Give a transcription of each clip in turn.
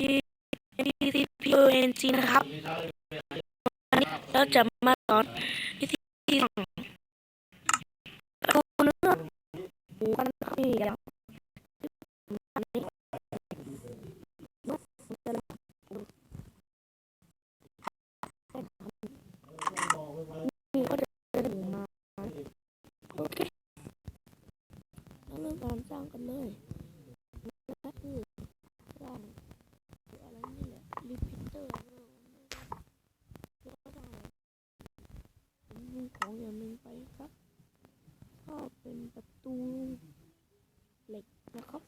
P P O N G นะครับวันนี้เราจะมาสอนวิธีส่องประตูเนื้อหมูกันนะครับนี่อย่างอันนี้นี่ก็จะเป็นหมูมาโอเคเราเริ่มการสร้างกันเลยนั่นคือสร้าง อะไรนี่แหละรีพิเตอร์แล้วก็ได้มี ของอย่างหนึ่งไปครับ ก็เป็นประตูเหล็กนะครับ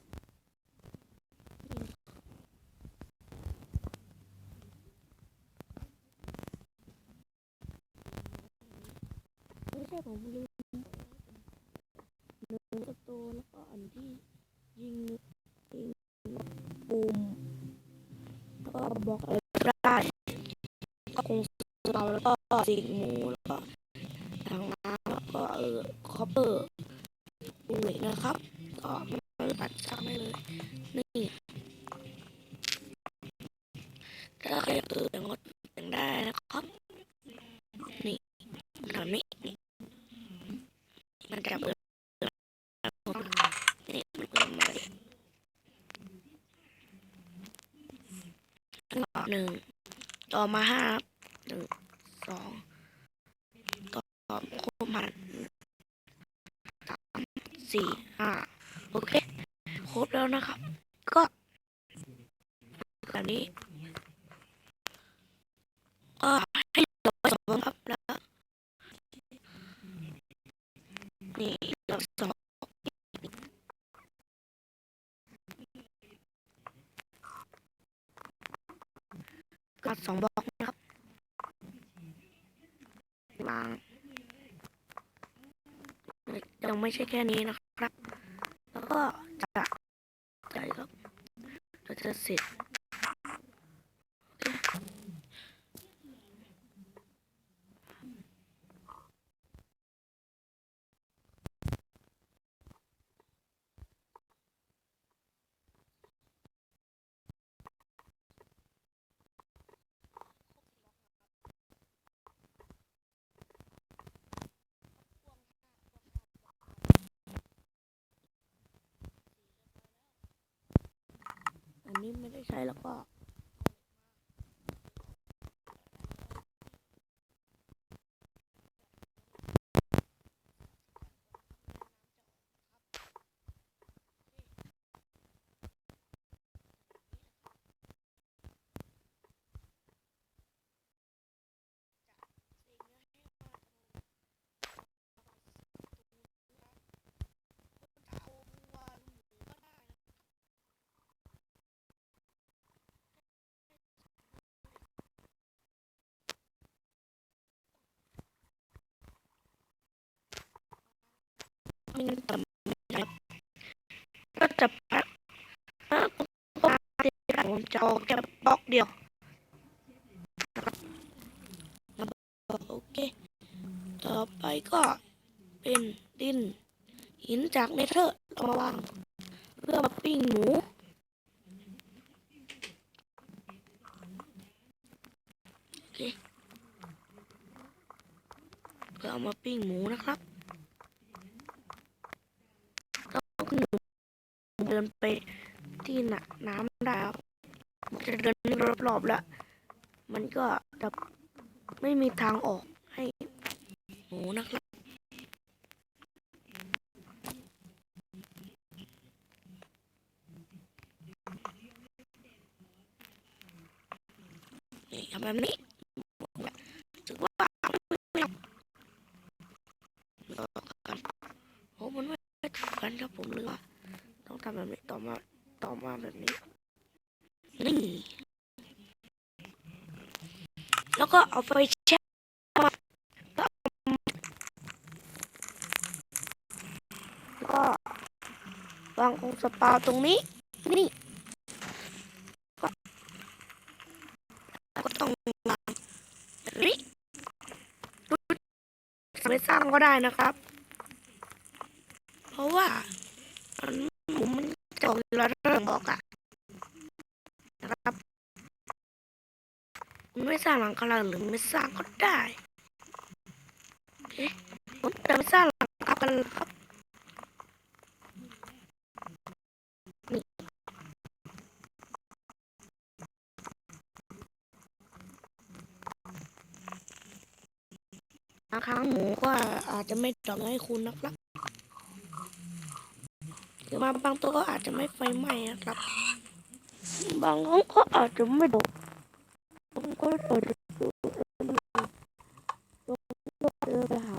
ไม่ใช่ผมลืมหนึ่งประตูแล้วก็อันที่ยิงยิงปูมก็บอกอะไรก็ได้ก็คงเราแล้วก็สิงหมูแล้วก็ ก็เออคอปเปอร์ปูเหล็กนะครับ ก็มันตัดช่างได้เลย นี่ถ้าใครอยากเออแต่งดแต่งได้นะครับ นี่ทำนี้นี่มันจะเปิดนี่มันเปิดมาเลยหนึ่งต่อมาห้าครับหนึ่งสอง มันสามสี่ห้าโอเค ครบแล้วนะครับ ก็แบบนี้ก็ให้เราสองครับแล้วนี่เราสองกัดสองบล็อกนะครับวาง ยังไม่ใช่แค่นี้นะครับ แล้วก็จะใจครับเราจะเสร็จ อันนี้ไม่ได้ใช้แล้วก็ มันจะไม่ได้ก็จะพัดก็ก็ผมจะออกแค่บล็อกเดียวโอเค ต่อไปก็เป็นดิน หินจากเนเธอร์เอามาวางเพื่อมาปิ้งหมูโอเคเพื่อเอามาปิ้งหมูนะครับ ก็คือเดินไปที่หนักน้ำได้ครับจะเดินรอบๆแล้ว มันก็จะไม่มีทางออกให้หมูนะครับนี่ทำแบบนี้รู้สึกว่าไม่เอาต่อกันโอ้มันไม่ถู กันครับผมเลยว่าต้องทำแบบนี้ต่อมาต่อมาแบบนี้นี่แล้วก็เอาไฟแช็กมาแล้วก็วางองสปาตรงนี้ นี่ก็ต้องวางนี้ไม่สร้างก็ได้นะครับ เพราะว่ามันหมูมันจะออกเวเริ่มออกอะนะครับนะครับไม่สร้างหลังคาหรือไม่สร้างก็ได้เอ๊ะผมจะไม่สร้างหลังคากันครับนี่ราคาหมูก็อาจจะไม่ดอกให้คุณนะครับ หรือมาบางตัวก็อาจจะไม่ไฟไหม้นะครับ บางครั้งก็อาจจะไม่ดกผมก็อาจจะดูมันตัวเดินไปหา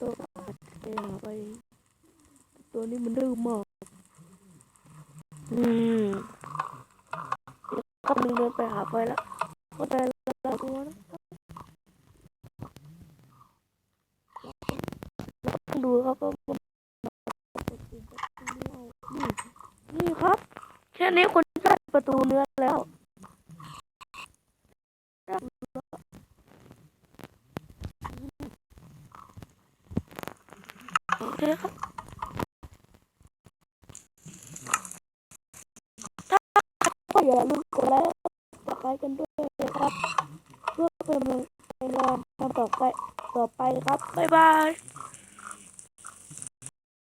ตัวก็อาจจะไปหาไป ตัวนี้มันดื้อมาก อืมแล้วก็มึงเดินไปหาไปแล้วก็ได้แล้วตัวนะแล้วต้องดูครับว่ามันนี่นี่ครับ แค่นี้คุณได้ประตูเนื้อแล้วโอเคครับถ้าก็อย่าลืมกดไลค์กดไลค์กันด้วยนะครับ เพื่อเป็นกำลังใจในการทำต่อไปต่อไปครับ บ๊ายบาย